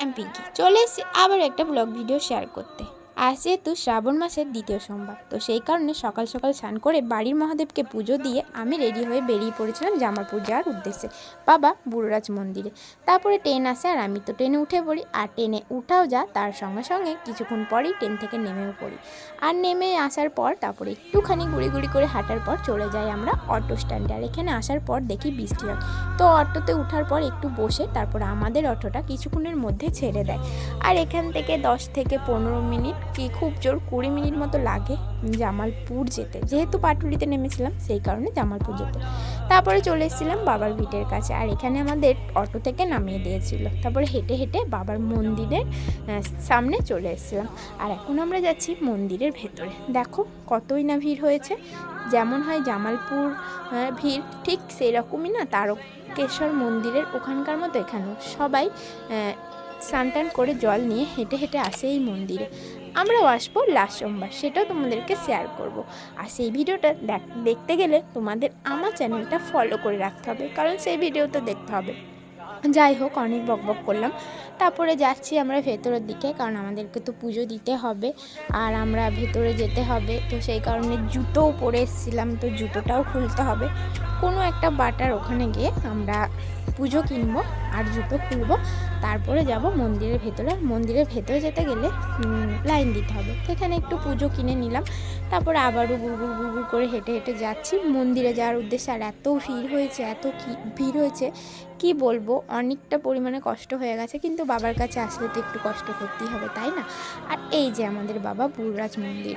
আমি পিঙ্কি চলে এসেছি আবার একটা ব্লগ ভিডিও শেয়ার করতে। আজ যেহেতু শ্রাবণ মাসের দ্বিতীয় সোমবার, তো সেই কারণে সকাল সকাল স্নান করে বাড়ির মহাদেবকে পুজো দিয়ে আমি রেডি হয়ে বেরিয়ে পড়েছিলাম জামালপুর যাওয়ার উদ্দেশ্যে, বাবা বুড়োরাজ মন্দিরে। তারপরে ট্রেন আসে আর আমি তো ট্রেনে উঠে পড়ি, আর ট্রেনে উঠাও যা, তার সঙ্গে সঙ্গে কিছুক্ষণ পরেই ট্রেন থেকে নেমেও পড়ি। আর নেমে আসার পর, তারপরে একটুখানি গুড়ি গুড়ি করে হাঁটার পর চলে যাই আমরা অটো স্ট্যান্ডে, আর এখানে আসার পর দেখি বৃষ্টি হয়। তো অটোতে ওঠার পর একটু বসে তারপর আমাদের অটোটা কিছুক্ষণের মধ্যে ছেড়ে দেয়। আর এখান থেকে দশ থেকে পনেরো মিনিট কি খুব জোর কুড়ি মিনিট মতো লাগে জামালপুর যেতে। যেহেতু পাটুলিতে নেমেছিলাম, সেই কারণে জামালপুর যেতে। তারপরে চলে এসেছিলাম বাবার ভিটের কাছে। আর এখানে আমাদের অটো থেকে নামিয়ে দিয়েছিল। তারপরে হেঁটে হেঁটে বাবার মন্দিরের সামনে চলে এসেছিলাম। আর এখন আমরা যাচ্ছি মন্দিরের ভেতরে। দেখো কতই না ভিড় হয়েছে। যেমন হয় জামালপুর ভিড় ঠিক সেই রকমই না। তারকেশ্বর মন্দিরের ওখানকার মতো এখানেও। সবাই স্নান টান করে জল নিয়ে হেঁটে হেঁটে আসে এই মন্দিরে। আমরাও আসব লাস্ট সোমবার, সেটাও তোমাদেরকে শেয়ার করব। আর সেই ভিডিওটা দেখ- দেখতে গেলে তোমাদের আমার চ্যানেলটা ফলো করে রাখতে হবে, কারণ সেই ভিডিওটা দেখতে হবে। যাই হোক, অনেক বক বক করলাম। তারপরে যাচ্ছি আমরা ভেতরের দিকে, কারণ আমাদেরকে তো পুজো দিতে হবে, আর আমরা ভেতরে যেতে হবে। তো সেই কারণে জুতোও পরে এসেছিলাম, তো জুতোটাও খুলতে হবে। কোনো একটা বাটার ওখানে গিয়ে আমরা পুজো কিনবো আর জুতো খুলবো। তারপরে যাব মন্দিরের ভেতরে। মন্দিরের ভেতরে যেতে গেলে লাইন দিতে হবে। সেখানে একটু পুজো কিনে নিলাম। তারপরে আবারও গুড়গুড় গুড়গুড় করে হেঁটে হেঁটে যাচ্ছি। মন্দিরে যাওয়ার উদ্দেশ্যে আর এত ভিড় হয়েছে, এত ভিড় হয়েছে, কি বলব? অনেকটা পরিমাণে কষ্ট হয়ে গেছে, কিন্তু বাবার কাছে আসলে তো একটু কষ্ট করতেই হবে, তাই না? আর এই যে আমাদের বাবা বুড়রাজ মন্দির।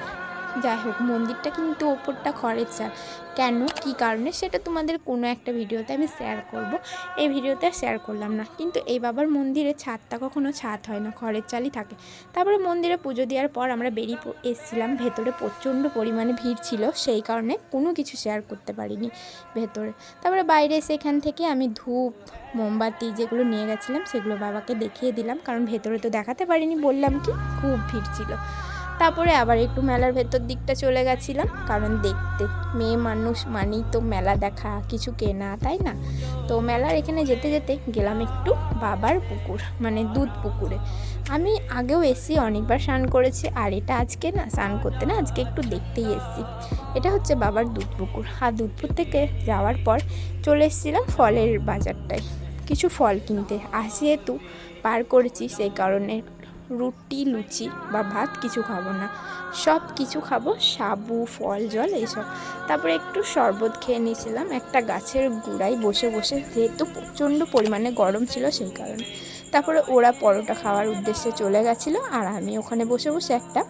যাই হোক, মন্দিরটা কিন্তু ওপরটা খড়ের চাল। কেন? কি কারণে? সেটা তোমাদের কোনো একটা ভিডিওতে আমি শেয়ার করব। এই ভিডিওতে শেয়ার করলাম না। কিন্তু এই বাবার মন্দিরে ছাদটা কখনো ছাদ হয় না, খড়ের চালই থাকে। তারপরে মন্দিরে পুজো দেওয়ার পর আমরা বেরিয়ে এসেছিলাম। ভেতরে প্রচণ্ড পরিমাণে ভিড় ছিল। সেই কারণে কোনো কিছু শেয়ার করতে পারিনি ভেতরে। তারপরে বাইরে এসে এখান থেকে আমি ধূপ, মোমবাতি যেগুলো নিয়ে গেছিলাম, সেগুলো বাবাকে দেখিয়ে দিলাম। কারণ ভেতরে তো দেখাতে পারিনি, বললাম কি, খুব ভিড় ছিল। তারপরে আবার একটু মেলার ভেতর দিকটা চলে গেছিলাম, কারণ দেখতে। মেয়ে মানুষ মানেই তো মেলা দেখা, কিছু কেনা, তাই না? তো মেলার এখানে যেতে যেতে গেলাম একটু বাবার পুকুর মানে দুধ পুকুরে। আমি আগেও এসছি, অনেকবার স্নান করেছি, আর এটা আজকে না, স্নান করতে না, আজকে একটু দেখতেই এসছি। এটা হচ্ছে বাবার দুধ পুকুর। আর দুধপুর থেকে যাওয়ার পর চলে এসেছিলাম ফলের বাজারটায়। কিছু ফল কিনতে। আর যেহেতু পার করেছি, সেই কারণে রুটি, লুচি বা ভাত কিছু খাব না। সব কিছু খাব, সাবু, ফল, জল এইসব। তারপরে একটু শরবত খেয়ে নিয়েছিলাম। একটা গাছের গোড়ায় বসে বসে, যেহেতু প্রচণ্ড পরিমাণে গরম ছিল সেই কারণে। তারপরে ওরা পরোটা খাওয়ার উদ্দেশ্যে চলে গেছিল আর আমি ওখানে বসে বসে একটা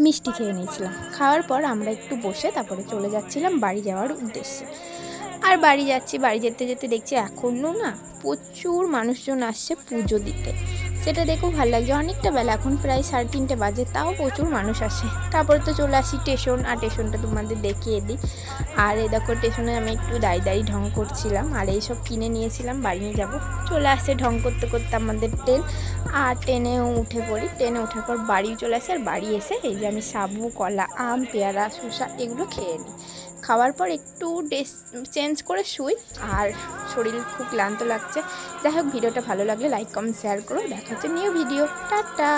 মিষ্টি খেয়ে নিয়েছিলাম। খাওয়ার পর আমরা একটু বসে তারপরে চলে যাচ্ছিলাম বাড়ি যাওয়ার উদ্দেশ্যে। আর বাড়ি যাচ্ছি, বাড়ি যেতে যেতে দেখছি এখনও না প্রচুর মানুষজন আসছে পুজো দিতে। সেটা দেখেও ভালো লাগছে। অনেকটা বেলা, এখন প্রায় সাড়ে তিনটে বাজে, তাও প্রচুর মানুষ আসে। তারপরে তো চলে আসি স্টেশন আর স্টেশনটা তোমাদের দেখিয়ে দিই। আর এই দেখো স্টেশনে আমি একটু দাঁড়িয়ে দাঁড়িয়ে ঢং করছিলাম, আর এইসব কিনে নিয়েছিলাম, বাড়ি নিয়ে যাব। চলে আসে ঢং করতে করতে আমাদের ট্রেন আর ট্রেনেও উঠে পড়ি। ট্রেনে ওঠার পর বাড়ি চলে আসে, আর বাড়ি এসে এই যে আমি সাবু, কলা, আম, পেয়ারা, শসা এগুলো খেয়ে নিই। খাওয়ার পর একটু ড্রেস চেঞ্জ করে শুই। আর শরীর খুব ক্লান্ত লাগছে। যাই হোক, ভিডিওটা ভালো লাগলে লাইক, কমেন্ট, শেয়ার করো। দেখা হচ্ছে নিউ ভিডিও। টাটা!